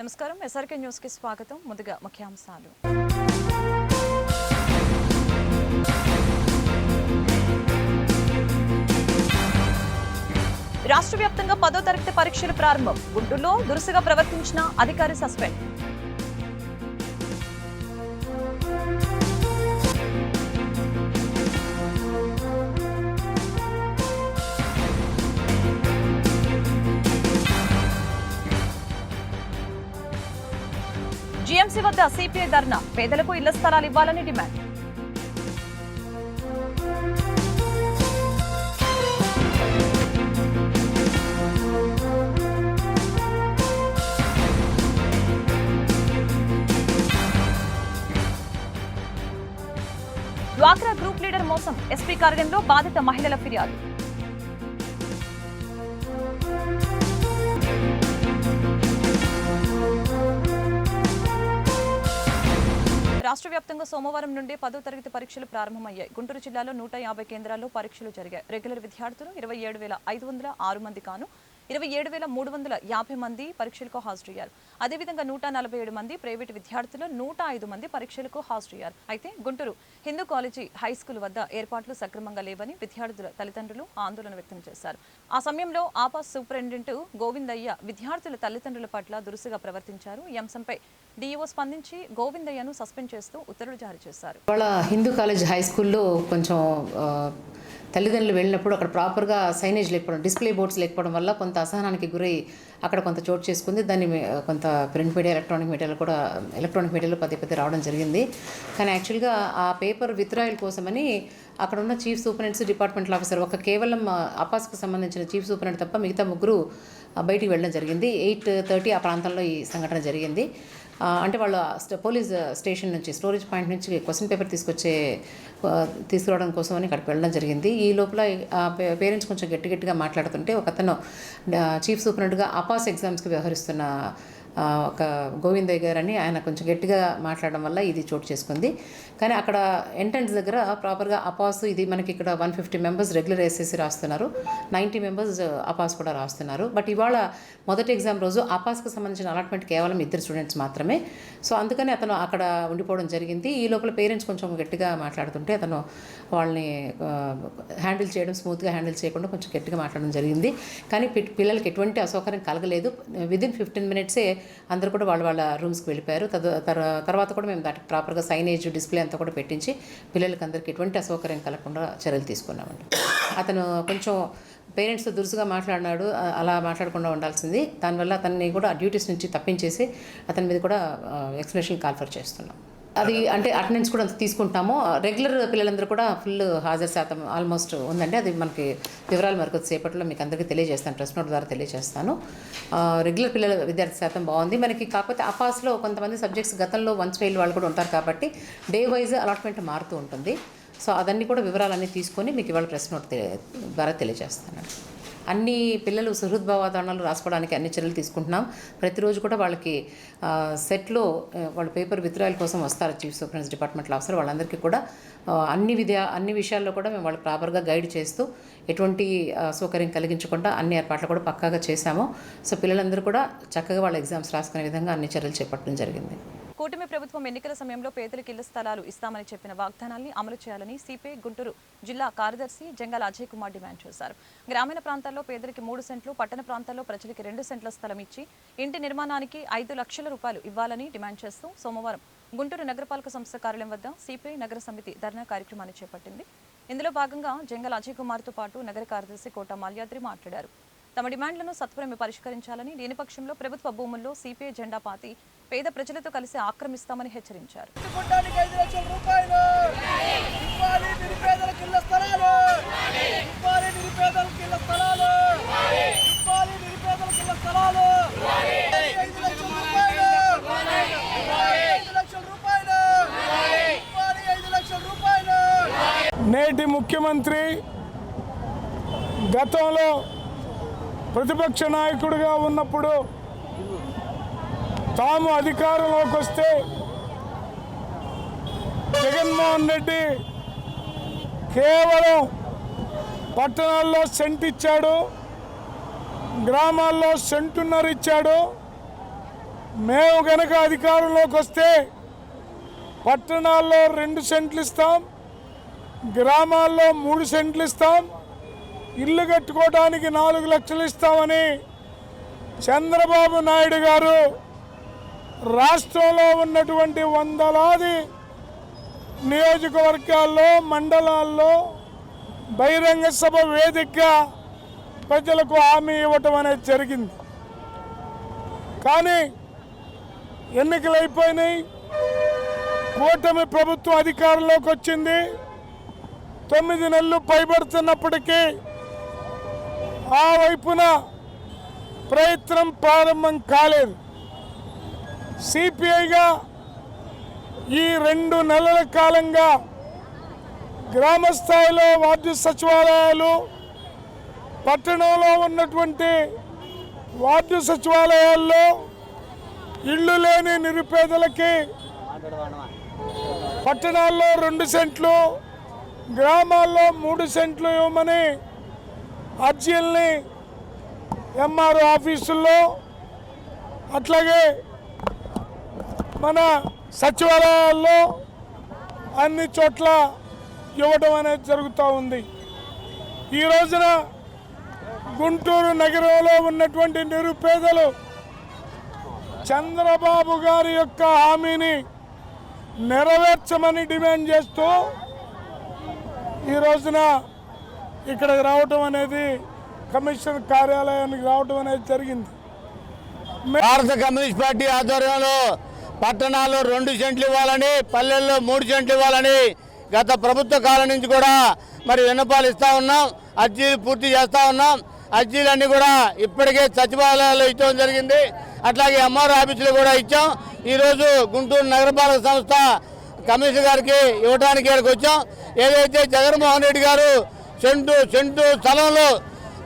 నమస్కారం. ఎస్ఆర్కే న్యూస్కి స్వాగతం. ముందుగా ముఖ్యాంశాలు. రాష్ట్ర వ్యాప్తంగా పదో తరగతి పరీక్షలు ప్రారంభం. గుంటూరులో దురుసుగా ప్రవర్తించిన అధికారి సస్పెండ్. జీఎంసీ వద్ద సిపిఐ ధర్నా. పేదలకు ఇళ్ళ స్థలాలు ఇవ్వాలని డిమాండ్. డ్వాక్రా గ్రూప్ లీడర్ మోసం. ఎస్పీ కార్యంలో బాధిత మహిళల ఫిర్యాదు. రాష్ట్ర వ్యాప్తంగా సోమవారం నుండి పదో తరగతి పరీక్షలు ప్రారంభమయ్యాయి. గుంటూరు జిల్లాలో నూట యాభై కేంద్రాల్లో పరీక్షలు జరిగాయి. రెగ్యులర్ విద్యార్థులు ఇరవై ఏడు వేల ఐదు వందల ఆరు మంది కాను ఇరవై ఏడు వేల మూడు వందల యాభై మంది పరీక్షలకు హాజరయ్యారు. అదేవిధంగా నూట నలభై ఏడు మంది ప్రైవేటు విద్యార్థులు నూట ఐదు మంది పరీక్షలకు హాజరయ్యారు. అయితే Guntur Hindu college high school వద్ద ఏర్పాట్లు సక్రమంగా లేవని విద్యార్థుల తల్లిదండ్రులు ఆందోళన వ్యక్తం చేశారు. ఆ సమయంలో ఆపా సూపరింటెండెంట్ గోవిందయ్య విద్యార్థుల తల్లిదండ్రుల పట్ల దురుసుగా ప్రవర్తించారు. ఈ అంశంపై డిఈఓ స్పందించి గోవిందయ్యను సస్పెండ్ చేస్తూ ఉత్తర్వులు జారీ చేశారు. హిందూ కాలేజ్ హై స్కూల్లో కొంచెం తల్లిదండ్రులు వెళ్ళినప్పుడు అక్కడ ప్రాపర్గా సైనేజ్ లేకపోవడం డిస్ప్లే బోర్డ్స్ లేకపోవడం వల్ల కొంత అసహనానికి గురై అక్కడ కొంత చోటు చేసుకుంది. దాన్ని కొంత ప్రింట్ మీడియా ఎలక్ట్రానిక్ మీడియాలో కూడా ఎలక్ట్రానిక్ మీడియాలో పదే పదే రావడం జరిగింది. కానీ యాక్చువల్గా ఆ పేపర్ విత్డ్రాయల్ కోసమని అక్కడ ఉన్న చీఫ్ సూపరింటెండెంట్స్ డిపార్ట్మెంటల్ ఆఫీసర్ ఒక కేవలం అపాస్కు సంబంధించిన చీఫ్ సూపరింటెండెంట్ తప్ప మిగతా ముగ్గురు బయటికి వెళ్ళడం జరిగింది. ఎయిట్ థర్టీ ఆ ప్రాంతంలో ఈ సంఘటన జరిగింది. అంటే వాళ్ళు పోలీస్ స్టేషన్ నుంచి స్టోరేజ్ పాయింట్ నుంచి క్వశ్చన్ పేపర్ తీసుకొచ్చే తీసుకురావడం కోసం అని అక్కడికి వెళ్ళడం జరిగింది. ఈ లోపల పే- పేరెంట్స్ కొంచెం గట్టి గట్టిగా మాట్లాడుతుంటే ఒక అతను చీఫ్ సూపరింటెంట్గా అపాస్ ఎగ్జామ్స్కి వ్యవహరిస్తున్న ఒక గోవిందయ్య గారు అని ఆయన కొంచెం గట్టిగా మాట్లాడడం వల్ల ఇది చోటు చేసుకుంది. కానీ అక్కడ ఎంట్రన్స్ దగ్గర ప్రాపర్గా అపాస్ ఇది మనకి ఇక్కడ one fifty members regular SSC రాస్తున్నారు. నైంటీ మెంబర్స్ uh, అపాస్ కూడా రాస్తున్నారు. బట్ ఇవాళ మొదటి ఎగ్జామ్ రోజు అపాస్కి సంబంధించిన అలాట్మెంట్ కేవలం ఇద్దరు స్టూడెంట్స్ మాత్రమే. సో అందుకని అతను అక్కడ ఉండిపోవడం జరిగింది. ఈ లోపల పేరెంట్స్ కొంచెం గట్టిగా మాట్లాడుతుంటే అతను వాళ్ళని uh, హ్యాండిల్ చేయడం స్మూత్గా హ్యాండిల్ చేయకుండా కొంచెం గట్టిగా మాట్లాడడం జరిగింది. కానీ పిల్లలకి ఎటువంటి అసౌకర్యం కలగలేదు. విదిన్ ఫిఫ్టీన్ మినిట్సే అందరూ కూడా వాళ్ళ వాళ్ళ రూమ్స్కి వెళ్ళిపోయారు. తర్వాత కూడా మేము దానికి ప్రాపర్గా సైనేజ్ డిస్ప్లే అంతా కూడా పెట్టించి పిల్లలకి అందరికీ ఎటువంటి అసౌకర్యం కలగకుండా చర్యలు తీసుకున్నామండి. అతను కొంచెం పేరెంట్స్తో దురుసుగా మాట్లాడినాడు అలా మాట్లాడకుండా ఉండాల్సింది. దానివల్ల అతన్ని కూడా డ్యూటీస్ నుంచి తప్పించేసి అతని మీద కూడా ఎక్స్ప్లెనేషన్ కాల్ఫర్ చేస్తున్నాం. అది అంటే అటెండెన్స్ కూడా తీసుకుంటాము. రెగ్యులర్ పిల్లలందరూ కూడా ఫుల్ హాజరు శాతం ఆల్మోస్ట్ ఉందండి. అది మనకి వివరాలు మరొక సేపట్లో మీకు అందరికీ తెలియజేస్తాను. ట్రస్ట్ నోట్ ద్వారా తెలియజేస్తాను. రెగ్యులర్ పిల్లల విద్యార్థి శాతం బాగుంది. మనకి కాకపోతే అపాస్లో కొంతమంది సబ్జెక్ట్స్ గతంలో వన్స్ ఫెయిల్ వాళ్ళు కూడా ఉంటారు కాబట్టి డే వైజ్ అలాట్మెంట్ మారుతూ ఉంటుంది. సో అదన్నీ కూడా వివరాలన్నీ తీసుకొని మీకు ఇవాళ ప్రెస్ నోట్ ద్వారా తెలియజేస్తాను అన్ని పిల్లలు సుహృద్భావ రాసుకోవడానికి అన్ని చర్యలు తీసుకుంటున్నాం. ప్రతిరోజు కూడా వాళ్ళకి సెట్లో వాళ్ళ పేపర్ విత్డ్రాయల్ కోసం వస్తారు చీఫ్ సూపరింటెండెంట్ డిపార్ట్మెంట్ ఆఫీసర్ వాళ్ళందరికీ కూడా. అన్ని విద్యా అన్ని విషయాల్లో కూడా మేము వాళ్ళు ప్రాపర్గా గైడ్ చేస్తూ ఎటువంటి సౌకర్యం కలిగించకుండా అన్ని ఏర్పాట్లు కూడా పక్కాగా చేశాము. సో పిల్లలందరూ కూడా చక్కగా వాళ్ళ ఎగ్జామ్స్ రాసుకునే విధంగా అన్ని చర్యలు చేపట్టడం జరిగింది. కూటమి ప్రభుత్వం ఎన్నికల సమయంలో పేదలకు ఇళ్ళ స్థలాలు ఇస్తామని చెప్పిన వాగ్దానాన్ని అమలు చేయాలని సిపిఐ గుంటూరు జిల్లా కార్యదర్శి జంగల్ అజయ్ కుమార్ డిమాండ్ చేశారు. గ్రామీణ ప్రాంతాల్లో పేదలకు మూడు సెంట్లు పట్టణ ప్రాంతాల్లో ప్రజలకి రెండు సెంట్ల స్థలం ఇచ్చి ఇంటి నిర్మాణానికి ఐదు లక్షల రూపాయలు ఇవ్వాలని డిమాండ్ చేస్తూ సోమవారం గుంటూరు నగరపాలక సంస్థ కార్యాలయం వద్ద సిపిఐ నగర సమితి ధర్నా కార్యక్రమాన్ని చేపట్టింది. ఇందులో భాగంగా జంగల్ అజయ్ కుమార్తో పాటు నగర కార్యదర్శి కోట మాల్యాద్రి మాట్లాడారు. తమ డిమాండ్లను సత్వరమే పరిష్కరించాలని లేని పక్షంలో ప్రభుత్వ భూముల్లో సిపిఐ జెండా పాతి పేద ప్రజలతో కలిసి ఆక్రమిస్తామని హెచ్చరించారు. నేటి ముఖ్యమంత్రి గతంలో ప్రతిపక్ష నాయకుడిగా ఉన్నప్పుడు తాము అధికారంలోకి వస్తే జగన్మోహన్ రెడ్డి కేవలం పట్టణాల్లో సెంట్ ఇచ్చాడు గ్రామాల్లో సెంటున్నర ఇచ్చాడు. మేము గనక అధికారంలోకి వస్తే పట్టణాల్లో రెండు సెంట్లు ఇస్తాం గ్రామాల్లో మూడు సెంట్లు ఇస్తాం. ఇల్లు కట్టుకోవడానికి నాలుగు లక్షలు ఇస్తామని చంద్రబాబు నాయుడు గారు రాష్ట్రంలో ఉన్నటువంటి వందలాది నియోజకవర్గాల్లో మండలాల్లో బహిరంగ సభ వేదికగా ప్రజలకు హామీ ఇవ్వటం అనేది జరిగింది. కానీ ఎన్నికలు అయిపోయినాయి కూటమి ప్రభుత్వం అధికారంలోకి వచ్చింది. తొమ్మిది నెలలు పైబడుతున్నప్పటికీ ఆ వైపున ప్రయత్నం ప్రారంభం కాలేదు. సిపిఐగా ఈ రెండు నెలల కాలంగా గ్రామ స్థాయిలో వార్డు సచివాలయాలు పట్టణంలో ఉన్నటువంటి వార్డు సచివాలయాల్లో ఇళ్ళు లేని నిరుపేదలకి పట్టణాల్లో రెండు సెంట్లు గ్రామాల్లో మూడు సెంట్లు ఇవ్వమని అర్జీల్ని ఎంఆర్ఓ ఆఫీసుల్లో అట్లాగే మన సచివాలయాల్లో అన్ని చోట్ల ఇవ్వడం అనేది జరుగుతూ ఉంది. ఈ రోజున గుంటూరు నగరంలో ఉన్నటువంటి నిరుపేదలు చంద్రబాబు గారి యొక్క హామీని నెరవేర్చమని డిమాండ్ చేస్తూ ఈ రోజున ఇక్కడికి రావటం అనేది కమిషన్ కార్యాలయానికి రావటం అనేది జరిగింది. భారత కమ్యూనిస్ట్ పార్టీ ఆధ్వర్యంలో పట్టణాల్లో రెండు సెంట్లు ఇవ్వాలని పల్లెల్లో మూడు సెంట్లు ఇవ్వాలని గత ప్రభుత్వ కాలం నుంచి కూడా మరి విన్నపాలు ఇస్తూ ఉన్నాం అర్జీలు పూర్తి చేస్తూ ఉన్నాం. అర్జీలన్నీ కూడా ఇప్పటికే సచివాలయాల్లో ఇచ్చడం జరిగింది. అట్లాగే ఎంఆర్ ఆఫీసులు కూడా ఇచ్చాం. ఈరోజు గుంటూరు నగరపాలక సంస్థ కమిషనర్ గారికి ఇవ్వడానికి ఇక్కడికి వచ్చాం. ఏదైతే జగన్మోహన్ రెడ్డి గారు సెంటు సెంటు స్థలంలో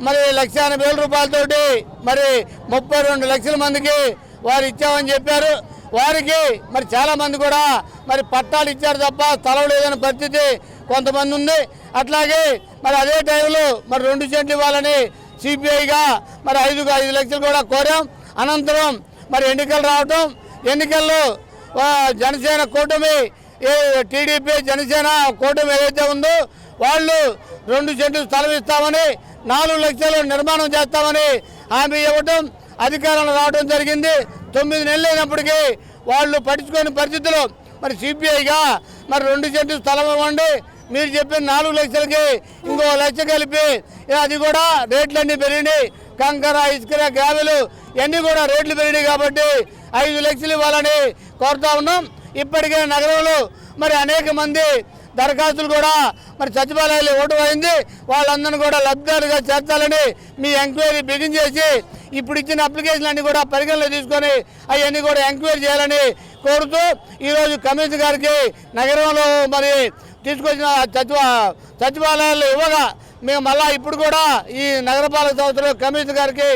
మరి లక్ష ఎనభై వేల రూపాయలతోటి మరి ముప్పై రెండు లక్షల మందికి వారు ఇచ్చామని చెప్పారు. వారికి మరి చాలా మంది కూడా మరి పట్టాలు ఇచ్చారు తప్ప స్థలం లేదని పరిస్థితి కొంతమంది ఉంది. అట్లాగే మరి అదే టైంలో మరి రెండు సెంట్లు ఇవ్వాలని సిపిఐగా మరి ఐదు ఐదు లక్షలు కూడా కోరాం. అనంతరం మరి ఎన్నికలు రావటం ఎన్నికల్లో జనసేన కూటమి ఏ టీడీపీ జనసేన కూటమి ఏదైతే ఉందో వాళ్ళు రెండు సెంట్లు స్థలం ఇస్తామని నాలుగు లక్షలు నిర్మాణం చేస్తామని హామీ ఇవ్వటం అధికారంలో రావడం జరిగింది. తొమ్మిది నెలలు అయినప్పటికీ వాళ్ళు పట్టించుకోని పరిస్థితులు మరి సిబిఐగా మరి రెండు సెంట్లు స్థలం ఇవ్వండి. మీరు చెప్పిన నాలుగు లక్షలకి ఇంకో లక్ష కలిపి అది కూడా రేట్లన్నీ పెరిగినాయి. కంకర ఇసుకర గ్రావెలు ఇవన్నీ కూడా రేట్లు పెరిగినాయి కాబట్టి ఐదు లక్షలు ఇవ్వాలని కోరుతా ఉన్నాం. ఇప్పటికే నగరంలో మరి అనేక మంది దరఖాస్తులు కూడా మరి సచివాలయాలు ఇవ్వడం అయింది వాళ్ళందరినీ కూడా లబ్ధిదారుగా చేర్చాలని మీ ఎంక్వైరీ బిగిన్ చేసి ఇప్పుడు ఇచ్చిన అప్లికేషన్ అన్ని కూడా పరిగణలో తీసుకొని అవన్నీ కూడా ఎంక్వైరీ చేయాలని కోరుతూ ఈరోజు కమిషనర్ గారికి నగరంలో మరి తీసుకొచ్చిన సచివ సచివాలయాలు ఇవ్వగా మేము మళ్ళా ఇప్పుడు కూడా ఈ నగరపాలక సంస్థలో కమిషనర్ గారికి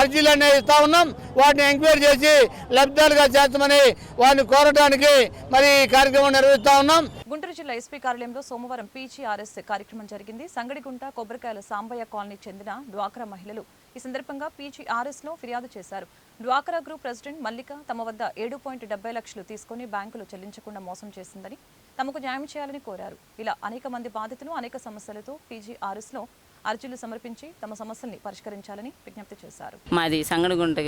అర్జీలు అనేవి ఇస్తా ఉన్నాం. వాటిని ఎంక్వైరీ చేసి లబ్ధిదారుగా చేస్తామని వారిని కోరడానికి మరి ఈ కార్యక్రమం నిర్వహిస్తా ఉన్నాం. గుంటూరు జిల్లా ఎస్పీ కార్యాలయంలో సోమవారం పీజీఆర్ఎస్ కార్యక్రమం జరిగింది. సంగడిగుంట కొబ్బరికాయల సాంబయ్య కాలనీకి చెందిన డ్వాక్రా మహిళలు ఈ సందర్భంగా పీజీఆర్ఎస్లో ఫిర్యాదు చేశారు. డ్వాక్రా గ్రూప్ ప్రెసిడెంట్ మల్లిక తమ వద్ద ఏడు పాయింట్ డెబ్బై లక్షలు తీసుకుని బ్యాంకులు చెల్లించకుండా మోసం చేసిందని తమకు న్యాయం చేయాలని కోరారు. ఇలా అనేక మంది బాధితులు అనేక సమస్యలతో పీజీఆర్ఎస్లో అర్జీలు సమర్పించి తమ సమస్యల్ని పరిష్కరించాలని విజ్ఞప్తి చేశారు. మాది సంగడగుంట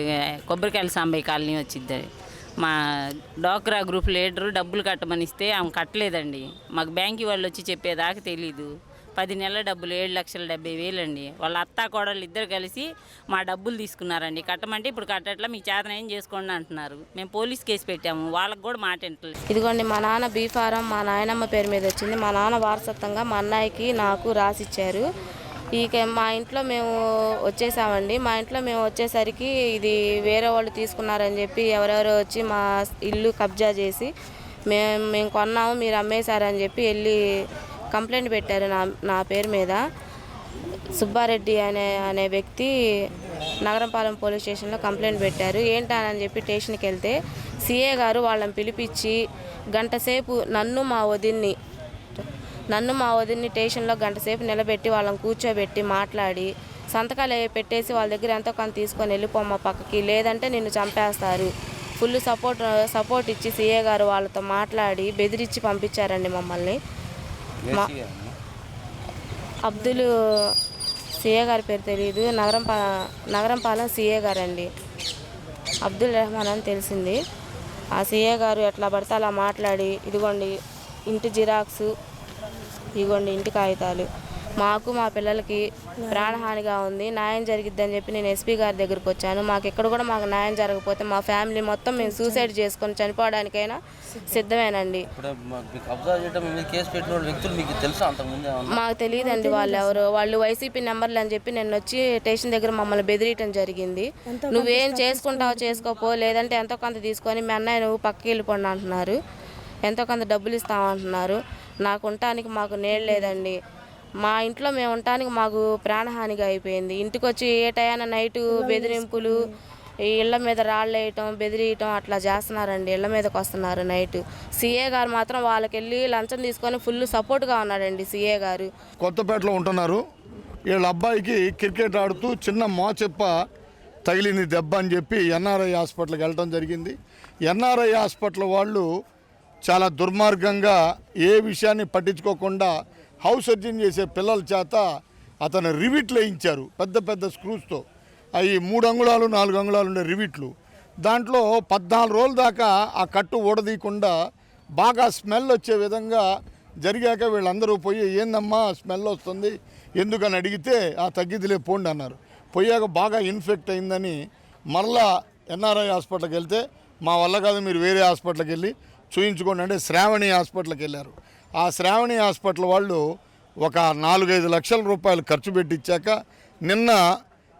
కొబ్బరికాయల సాంబయ్య కాలనీ వచ్చింది మా డోక్రా గ్రూప్ లీడరు డబ్బులు కట్టమని ఇస్తే ఆమె కట్టలేదండి. మాకు బ్యాంక్ వాళ్ళు వచ్చి చెప్పేదాకా తెలీదు. పది నెలల డబ్బులు ఏడు లక్షల డెబ్బై వేలండి. వాళ్ళ అత్త కోడలు ఇద్దరు కలిసి మా డబ్బులు తీసుకున్నారండి. కట్టమంటే ఇప్పుడు కట్టట్లా మీ చేతన ఏం చేసుకోండి అంటున్నారు. మేము పోలీస్ కేసు పెట్టాము. వాళ్ళకి కూడా మాట వింటలేదు ఇదిగోండి మా నాన్న బీ ఫారం మా నాయనమ్మ పేరు మీద వచ్చింది. మా నాన్న వారసత్వంగా మా అన్నయ్యకి నాకు రాసిచ్చారు. ఇక మా ఇంట్లో మేము వచ్చేసామండి. మా ఇంట్లో మేము వచ్చేసరికి ఇది వేరే వాళ్ళు తీసుకున్నారని చెప్పి ఎవరెవరో వచ్చి మా ఇల్లు కబ్జా చేసి మేము మేము కొన్నాము మీరు అమ్మేశారని చెప్పి వెళ్ళి కంప్లైంట్ పెట్టారు నా నా పేరు మీద. సుబ్బారెడ్డి అనే అనే వ్యక్తి నగరంపాలెం పోలీస్ స్టేషన్లో కంప్లైంట్ పెట్టారు. ఏంటని చెప్పి స్టేషన్కి వెళ్తే సిఏ గారు వాళ్ళని పిలిపించి గంటసేపు నన్ను మా వదిన్ని నన్ను మా వదిన్ని స్టేషన్లో గంటసేపు నిలబెట్టి వాళ్ళని కూర్చోబెట్టి మాట్లాడి సంతకాలు పెట్టేసి వాళ్ళ దగ్గర ఎంతో కొంత తీసుకొని వెళ్ళిపోమ్మ పక్కకి లేదంటే నిన్ను చంపేస్తారు. ఫుల్ సపోర్ట్ సపోర్ట్ ఇచ్చి సీఏ గారు వాళ్ళతో మాట్లాడి బెదిరించి పంపించారండి మమ్మల్ని. మా అబ్దుల్ సీఏ గారి పేరు తెలియదు నగరం పా నగరం పాలెం సీఏ గారు అండి అబ్దుల్ రెహమాన్ అని తెలిసింది. ఆ సీఏ గారు ఎట్లా పడితే అలా మాట్లాడి ఇదిగోండి ఇంటి జిరాక్స్ ఇదిగోండి ఇంటి కాగితాలు. మాకు మా పిల్లలకి ప్రాణహానిగా ఉంది. న్యాయం జరిగిద్దని చెప్పి నేను ఎస్పీ గారి దగ్గరికి వచ్చాను. మాకు ఎక్కడ కూడా మాకు న్యాయం జరగకపోతే మా ఫ్యామిలీ మొత్తం మేము సూసైడ్ చేసుకొని చనిపోవడానికైనా సిద్ధమేనండి. ఇప్పుడు మాకు తెలియదండి వాళ్ళు ఎవరు వాళ్ళు వైసీపీ నెంబర్లు అని చెప్పి నేను వచ్చి స్టేషన్ దగ్గర మమ్మల్ని బెదిరియటం జరిగింది. నువ్వేం చేసుకుంటావో చేసుకోపో లేదంటే ఎంతో కొంత తీసుకొని మీ అన్నయ్య నువ్వు పక్కకి వెళ్ళిపోండి అంటున్నారు. ఎంతో కొంత డబ్బులు ఇస్తామంటున్నారు నాకు ఉండటానికి మాకు నీళ్ళు లేదండి. మా ఇంట్లో మేము ఉండటానికి మాకు ప్రాణహానిగా అయిపోయింది. ఇంటికి వచ్చి ఏ టయాన నైటు బెదిరింపులు ఈ ఇళ్ళ మీద రాళ్ళు వేయటం బెదిరియటం అట్లా చేస్తున్నారండి. ఇళ్ళ మీదకి వస్తున్నారు నైట్. సీఏ గారు మాత్రం వాళ్ళకి వెళ్ళి లంచం తీసుకొని ఫుల్ సపోర్ట్గా ఉన్నాడండి సీఏ గారు. కొత్తపేటలో ఉంటున్నారు. వీళ్ళ అబ్బాయికి క్రికెట్ ఆడుతూ చిన్న మోచెప్ప తగిలింది దెబ్బ అని చెప్పి ఎన్ఆర్ఐ హాస్పిటల్కి వెళ్ళడం జరిగింది. ఎన్ఆర్ఐ హాస్పిటల్ వాళ్ళు చాలా దుర్మార్గంగా ఏ విషయాన్ని పట్టించుకోకుండా హౌస్ సర్జన్ చేసే పిల్లల చేత అతను రివిట్లు వేయించారు పెద్ద పెద్ద స్క్రూస్తో. అవి మూడు అంగుళాలు నాలుగు అంగుళాలు ఉండే రివిట్లు. దాంట్లో పద్నాలుగు రోజుల దాకా ఆ కట్టు ఊడదీయకుండా బాగా స్మెల్ వచ్చే విధంగా జరిగాక వీళ్ళందరూ పోయి ఏందమ్మా స్మెల్ వస్తుంది ఎందుకని అడిగితే ఆ తగ్గిదిలే పోండి అన్నారు. పోయాక బాగా ఇన్ఫెక్ట్ అయిందని మరలా ఎన్ఆర్ఐ హాస్పిటల్కి వెళ్తే మా వల్ల కాదు మీరు వేరే హాస్పిటల్కి వెళ్ళి చూయించుకోండి అంటే శ్రావణి హాస్పిటల్కి వెళ్ళారు. ఆ శ్రావణి హాస్పిటల్ వాళ్ళు ఒక నాలుగైదు లక్షల రూపాయలు ఖర్చు పెట్టించాక నిన్న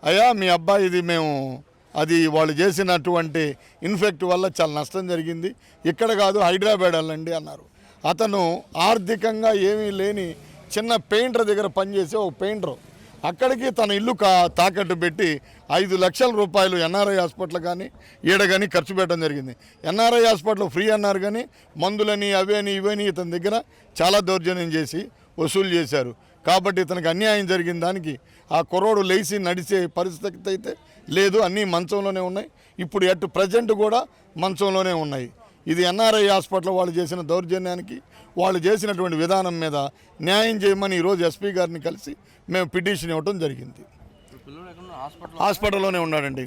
అయ్యా మీ అబ్బాయి ఇది మేము అది వాళ్ళు చేసినటువంటి ఇన్ఫెక్ట్ వల్ల చాలా నష్టం జరిగింది. ఇక్కడ కాదు హైదరాబాద్ వెళ్ళండి అన్నారు. అతను ఆర్థికంగా ఏమీ లేని చిన్న పెయింటర్ దగ్గర పనిచేసే ఒక పెయింటర్. అక్కడికి తన ఇల్లు కా తాకట్టు పెట్టి ఐదు లక్షల రూపాయలు ఎన్ఆర్ఐ హాస్పిటల్ కానీ ఈడ కానీ ఖర్చు పెట్టడం జరిగింది. ఎన్ఆర్ఐ హాస్పిటల్ ఫ్రీ అన్నారు కానీ మందులని అవేని ఇవని ఇతని దగ్గర చాలా దౌర్జన్యం చేసి వసూలు చేశారు. కాబట్టి ఇతనికి అన్యాయం జరిగిన దానికి ఆ కుర్రోడు లేచి నడిచే పరిస్థితి అయితే లేదు. అన్నీ మంచంలోనే ఉన్నాయి. ఇప్పుడు ఎట్ ప్రజెంట్ కూడా మంచంలోనే ఉన్నాయి. ఇది ఎన్ఆర్ఐ హాస్పిటల్ వాళ్ళు చేసిన దౌర్జన్యానికి వాళ్ళు చేసినటువంటి విధానం మీద న్యాయం చేయమని ఈరోజు ఎస్పీ గారిని కలిసి మేము పిటిషన్ ఇవ్వడం జరిగింది. హాస్పిటల్లోనే ఉన్నాడండి.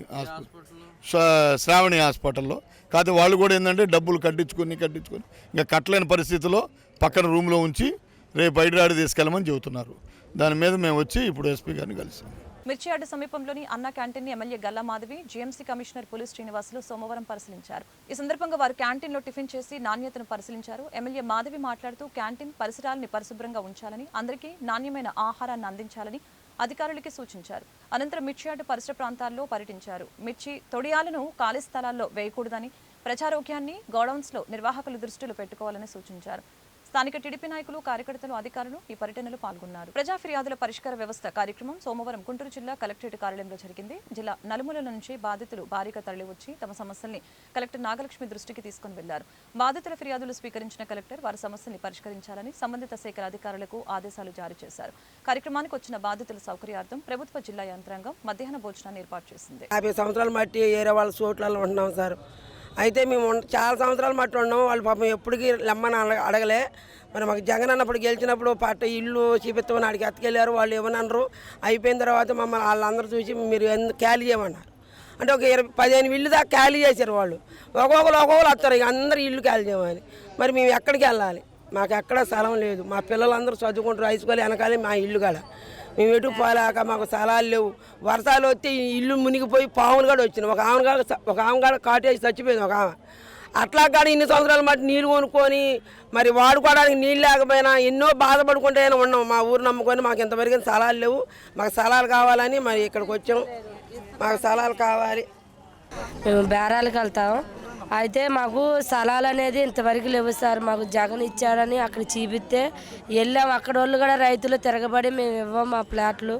శ్రావణి హాస్పిటల్లో. కాకపోతే వాళ్ళు కూడా ఏంటంటే డబ్బులు కట్టించుకొని కట్టించుకొని ఇంకా కట్టలేని పరిస్థితిలో పక్కన రూమ్లో ఉంచి రేపు హైదరాబాద్ తీసుకెళ్ళమని చెబుతున్నారు. దాని మీద మేము వచ్చి ఇప్పుడు ఎస్పీ గారిని కలిసాం. మిర్చియార్డు సమీపంలోని Anna canteen MLA Galla Madhavi GMC commissioner Puli Srinivasulu సోమవారం పరిశీలించారు. ఈ సందర్భంగా వారు క్యాంటీన్లో టిఫిన్ చేసి నాణ్యతను పరిశీలించారు. ఎమ్మెల్యే మాధవి మాట్లాడుతూ క్యాంటీన్ పరిసరాలని పరిశుభ్రంగా ఉంచాలని అందరికీ నాణ్యమైన ఆహారాన్ని అందించాలని అధికారులకి సూచించారు. అనంతరం మిర్చియార్డు పరిసర ప్రాంతాల్లో పర్యటించారు. మిర్చి తొడియాలను ఖాళీ స్థలాల్లో వేయకూడదని ప్రజారోగ్యాన్ని గోడౌన్స్లో నిర్వాహకులు దృష్టిలో పెట్టుకోవాలని సూచించారు. స్థానిక టీడీపీ నాయకులు కార్యకర్తలు అధికారులు ఈ పర్యటనలో పాల్గొన్నారు. ప్రజా ఫిర్యాదుల పరిష్కార వ్యవస్థ కార్యక్రమం సోమవారం గుంటూరు జిల్లా కలెక్టరేట్ కార్యాలయంలో జరిగింది. జిల్లా నలుమూలల నుంచి బాధితులు భారీగా తరలివచ్చి తమ సమస్యల్ని కలెక్టర్ నాగలక్ష్మి దృష్టికి తీసుకుని వెళ్ళారు. బాధితుల ఫిర్యాదులు స్వీకరించిన కలెక్టర్ వారి సమస్యల్ని పరిష్కరించాలని సంబంధిత శాఖల అధికారులకు ఆదేశాలు జారీ చేశారు. కార్యక్రమానికి వచ్చిన బాధితుల సౌకర్యార్థం ప్రభుత్వ జిల్లా యంత్రాంగం మధ్యాహ్న భోజనాన్ని ఏర్పాటు చేసింది. యాభై సంవత్సరాలు మట్టి ఏరే వాళ్ళ చోట్లలో ఉంటున్నాం సార్. అయితే మేము చాలా సంవత్సరాలు మట్టి ఉన్నాం వాళ్ళు పాపం ఎప్పటికీ లెమ్మని అడగ- అడగలే. మరి మాకు జగన్ అన్నప్పుడు గెలిచినప్పుడు పట్ట ఇల్లు చూపిస్తామని ఆడికి ఎత్తుకెళ్ళారు వాళ్ళు ఇవ్వనన్నారు అయిపోయిన తర్వాత మమ్మల్ని వాళ్ళందరూ చూసి మీరు ఎందుకు ఖాళీ చేయమన్నారు. అంటే ఒక ఇరవై పదిహేను ఇల్లు దాకా ఖాళీ చేశారు వాళ్ళు. ఒక్కొక్కరు ఒక్కొక్కరు వస్తారు ఇక అందరు ఇల్లు ఖాళీ చేయమని. మరి మేము ఎక్కడికి వెళ్ళాలి? మాకు ఎక్కడ స్థలం లేదు. మా పిల్లలందరూ చదువుకుంటారు హై స్కూల్ వెనకాలే మా ఇల్లు కాడ. మేము ఎటు పోలేక మాకు స్థలాలు లేవు. వర్షాలు వస్తే ఈ ఇల్లు మునిగిపోయి పాములు కూడా వచ్చినాయి. ఒక ఆమె కాడ ఒక ఆమె కాడ కాటేసి చచ్చిపోయింది ఒక ఆమె. అట్లా కాడ ఇన్ని సంవత్సరాలు మట్టి నీళ్ళు కొనుక్కొని మరి వాడుకోవడానికి నీళ్ళు లేకపోయినా ఎన్నో బాధపడుకుంటే ఉన్నాం. మా ఊరు నమ్ముకొని మాకు ఇంతవరకు స్థలాలు లేవు. మాకు స్థలాలు కావాలని మరి ఇక్కడికి వచ్చాం. మాకు స్థలాలు కావాలి. మేము బేరాలకు వెళ్తాము అయితే మాకు స్థలాలు అనేది ఇంతవరకు లేవు సార్. మాకు జగన్ ఇచ్చాడని అక్కడ చూపిస్తే వెళ్ళాం. అక్కడ వాళ్ళు కూడా రైతులు తిరగబడి మేము ఇవ్వం మా ప్లాట్లు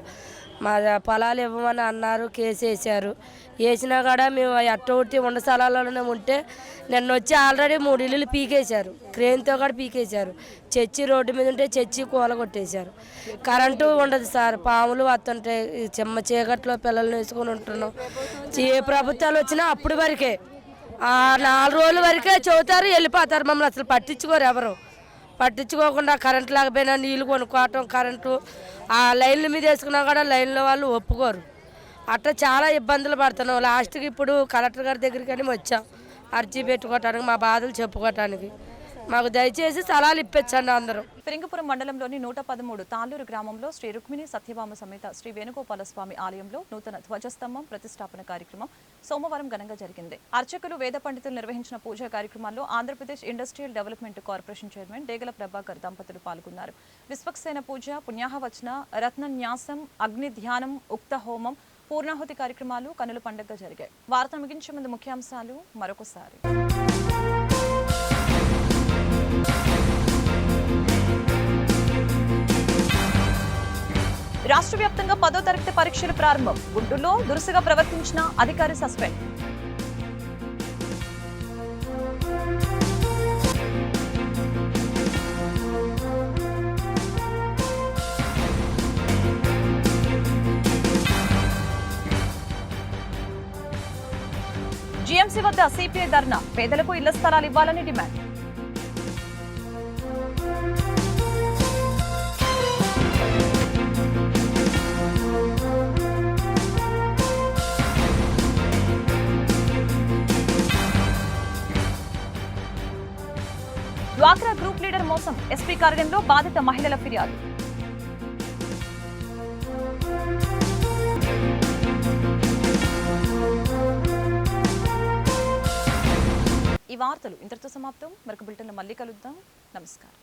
మా పొలాలు ఇవ్వమని అన్నారు కేసు వేసారు వేసినా కూడా మేము అట్టొట్టి ఉండ స్థలాల్లోనే ఉంటే నిన్న వచ్చి ఆల్రెడీ మూడు ఇల్లులు పీకేశారు. క్రేన్తో కూడా పీకేశారు. చర్చి రోడ్డు మీద ఉంటే చర్చి కూల కొట్టేశారు. కరెంటు ఉండదు సార్. పాములు వస్తుంటాయి. చెమ్మ చిమ్మ చీకట్లో పిల్లల్ని వేసుకొని ఉంటున్నాం. ఏ ప్రభుత్వాలు వచ్చినా అప్పుడు వరకే. నాలుగు రోజుల వరకే చదువుతారు వెళ్ళిపోతారు మమ్మల్ని అసలు పట్టించుకోరు ఎవరు. పట్టించుకోకుండా కరెంట్ లేకపోయినా నీళ్ళు కొనుక్కోవటం కరెంటు. ఆ లైన్ల మీద వేసుకున్నా కూడా లైన్లో వాళ్ళు ఒప్పుకోరు. అట్లా చాలా ఇబ్బందులు పడుతున్నాం. లాస్ట్కి ఇప్పుడు కలెక్టర్ గారి దగ్గరికి అని వచ్చాం. అర్జీ పెట్టుకోవటానికి మా బాధలు చెప్పుకోవటానికి. మాకు దయచేసి స్థలాలు ఇప్పించండి అందరూ. పెరింగపురం మండలంలోని నూట పదమూడు తాళ్ళూరు గ్రామంలో శ్రీ రుక్మిణి సత్యభామ సమేత శ్రీ వేణుగోపాల స్వామి ఆలయంలో నూతన ధ్వజస్తంభం ప్రతిష్టాపన కార్యక్రమం సోమవారం ఘనంగా జరిగింది. అర్చకులు వేద పండితులు నిర్వహించిన పూజా కార్యక్రమాల్లో Andhra Pradesh industrial development corporation chairman Degala Prabhakar దంపతులు పాల్గొన్నారు. విశ్వక్సేన పూజ పుణ్యాహవచన రత్నన్యాసం అగ్ని ధ్యానం ఉక్త హోమం పూర్ణాహుతి కార్యక్రమాలు కనుల పండుగగా జరిగాయి. వార్త ముగించే ముందు ముఖ్యాంశాలు మరొకసారి. రాష్ట్ర వ్యాప్తంగా పదో తరగతి పరీక్షలు ప్రారంభం. గుంటూరులో దురుసుగా ప్రవర్తించిన అధికారి సస్పెండ్. జీఎంసీ వద్ద సిపిఐ ధర్నా. పేదలకు ఇళ్ళ స్థలాలు ఇవ్వాలని డిమాండ్. మోసం ఎస్పీ కార్యంలో బాధిత మహిళల ఫిర్యాదు. ఈ వార్తలు ఇంతటితో సమాప్తం. మరొక బులెటిన్లో మళ్ళీ కలుద్దాం. నమస్కారం.